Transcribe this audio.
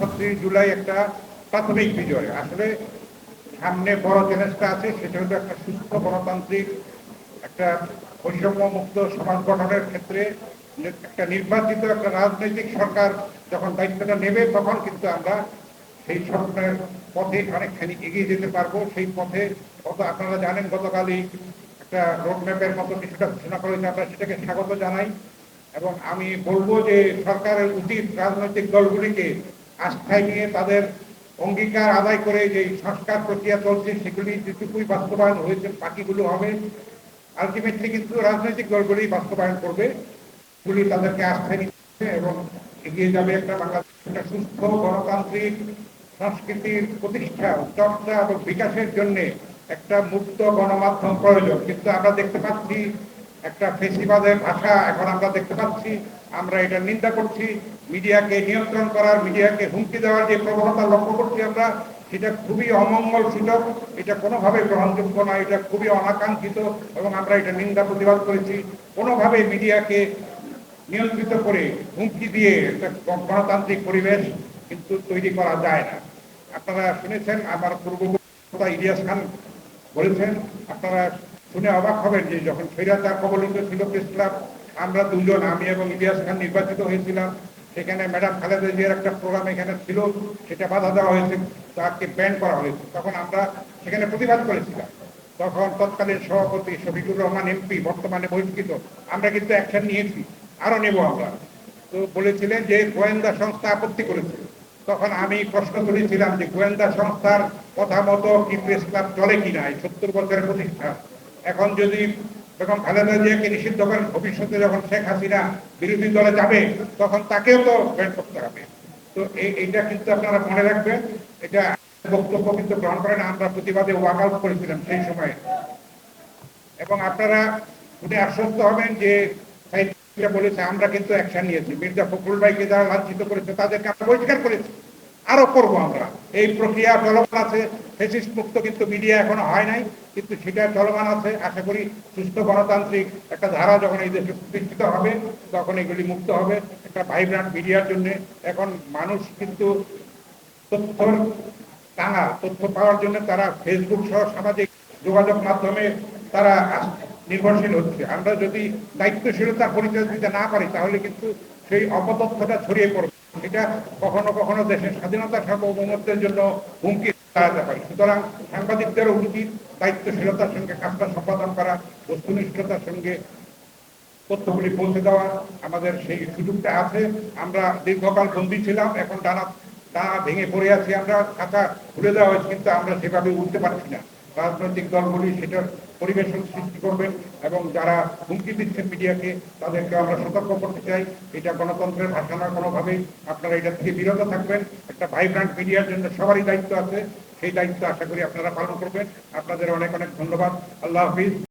ছত্রিশ জুলাই একটা প্রাথমিক বিজয়। আসলে সামনে বড় চ্যালেঞ্জটা আছে, সেটা হলো একটা সুস্থ গণতান্ত্রিক, একটা বৈষম্য মুক্ত সমাজ গঠনের ক্ষেত্রে একটা নির্বাচিত একটা রাজনৈতিক সরকার যখন দায়িত্বটা নেবে, তখন কিন্তু আমরা সেই সরকারের পথে অনেকখানি এগিয়ে যেতে পারব। সেই পথে গত আপনারা জানেন গতকালই একটা রোডম্যাপের মতো কিছুটা ঘোষণা করেছে আমরা সেটাকে স্বাগত জানাই। এবং আমি বলব যে সরকারের উচিত রাজনৈতিক দলগুলিকে আস্থায় নিয়ে তাদের অঙ্গীকার আদায় করে যে সংস্কার প্রক্রিয়া চলছে, সেগুলি যেটুকুই বাস্তবায়ন হয়েছে, বাকিগুলো হবে। আলটিমেটলি কিন্তু রাজনৈতিক দলগুলি বাস্তবায়ন করবে গুলি তাদেরকে আস্থায় নিচ্ছে এবং এগিয়ে যাবে একটা বাংলাদেশ, একটা সুস্থ গণতান্ত্রিক সংস্কৃতির প্রতিষ্ঠা, চর্চা এবং বিকাশের জন্য একটা মুক্ত গণমাধ্যম প্রয়োজন। কিন্তু আমরা দেখতে পাচ্ছি একটা ফেসিবাদের ভাষা এখন আমরা দেখতে পাচ্ছি, আমরা এটা নিন্দা করছি। মিডিয়াকে নিয়ন্ত্রণ করার, মিডিয়াকে হুমকি দেওয়ার যে প্রবণতা লক্ষ্য করছি আমরা, সেটা খুবই অমঙ্গল সূচক এটা কোনোভাবে গ্রহণযোগ্য নয় এটা খুবই অনাকাঙ্ক্ষিত এবং আমরা এটা নিন্দা প্রতিবাদ করেছি। কোনোভাবে মিডিয়াকে নিয়ন্ত্রিত করে হুমকি দিয়ে একটা গণতান্ত্রিক পরিবেশ কিন্তু তৈরি করা যায় না। আপনারা শুনেছেন, আমার পূর্ববর্তী ইলিয়াস খান বলেছেন, আপনারা শুনে অবাক হবেন যে যখন স্বৈরাচার কবলিত ছিল প্রেস ক্লাব, আমরা দুজন আমি এবং ইলিয়াস খান নির্বাচিত হয়েছিলাম। সেখানে ম্যাডাম খালেদা জিয়ার একটা প্রোগ্রাম এখানে ছিল, সেটা বাধা দেওয়া হয়েছে, তাকে ব্যান করা হয়েছে। তখন আমরা সেখানে প্রতিবাদ করেছিলাম। তখন তৎকালীন সভাপতি শফিকুর রহমান, এমপি, বর্তমানে বহিষ্কৃত। আমরা কিন্তু অ্যাকশন নিয়েছি, আরও নেব আমরা। তো বলেছিলেন যে গোয়েন্দা সংস্থা আপত্তি করেছে। তখন আমি প্রশ্ন তুলেছিলাম যে গোয়েন্দা সংস্থার কথা মতো কি প্রেস ক্লাব চলে কিনা? এই সত্তর বছরের প্রতিষ্ঠান এখন যদি যখন খালেদা জিয়াকে নিষিদ্ধ করেন, ভবিষ্যতে যখন শেখ হাসিনা বিরোধী দলে যাবে, তখন তাকেও তো ব্যান করতে হবে। তো এইটা কিন্তু আপনারা মনে রাখবেন, এটা বক্তব্য কিন্তু গ্রহণ করেন আমরা প্রতিবাদে ওয়াকআউট করেছিলাম সেই সময়। এবং আপনারা উনি আশ্বস্ত হবেন যে বলেছে, আমরা কিন্তু অ্যাকশন নিয়েছি। মির্জা ফখরুল ভাইকে যারা লাঞ্ছিত করেছে, তাদেরকে আমরা বহিষ্কার করেছি। আরও করব আমরা। এই প্রক্রিয়া চলমান আছে ফেসিস্ট মুক্ত কিন্তু মিডিয়া এখনও হয় নাই, কিন্তু সেটা চলমান আছে। আশা করি সুস্থ গণতান্ত্রিক একটা ধারা যখন এই দেশে প্রতিষ্ঠিত হবে, তখন এগুলি মুক্ত হবে। একটা ভাইব্রান্ট মিডিয়ার জন্য এখন মানুষ কিন্তু তথ্যর টাঙা, তথ্য পাওয়ার জন্য তারা ফেসবুক সহ সামাজিক যোগাযোগ মাধ্যমে তারা নির্ভরশীল হচ্ছে। আমরা যদি দায়িত্বশীলতা পরিচয় দিতে না পারি, তাহলে কিন্তু সেই অপতথ্যটা ছড়িয়ে পড়বে। এটা কখনো কখনো দেশের স্বাধীনতা সার্বভৌমত্বের জন্য হুমকি দাঁড়াতে পারে সুতরাং সাংবাদিকদেরও উচিত দায়িত্বশীলতার সঙ্গে কাজটা সম্পাদন করা, বস্তুনিষ্ঠতার সঙ্গে তথ্যগুলি পৌঁছে দেওয়া আমাদের সেই সুযোগটা আছে। আমরা দীর্ঘকাল বন্দী ছিলাম, এখন টানা টানা ভেঙে পড়ে আছি আমরা খাতা খুলে দেওয়া হয়েছে, কিন্তু আমরা সেভাবে উঠতে পারছি না। রাজনৈতিক দলগুলি সেটার পরিবেশন সৃষ্টি করবেন এবং যারা হুমকি দিচ্ছেন মিডিয়াকে, তাদেরকে আমরা সতর্ক করতে চাই। এটা গণতন্ত্রের ভাষা না, কোনোভাবেই। আপনারা এটা থেকে বিরত থাকবেন। একটা ভাইব্রান্ট মিডিয়ার জন্য সবারই দায়িত্ব আছে। সেই দায়িত্ব আশা করি আপনারা পালন করবেন। আপনাদের অনেক অনেক ধন্যবাদ। আল্লাহ হাফিজ।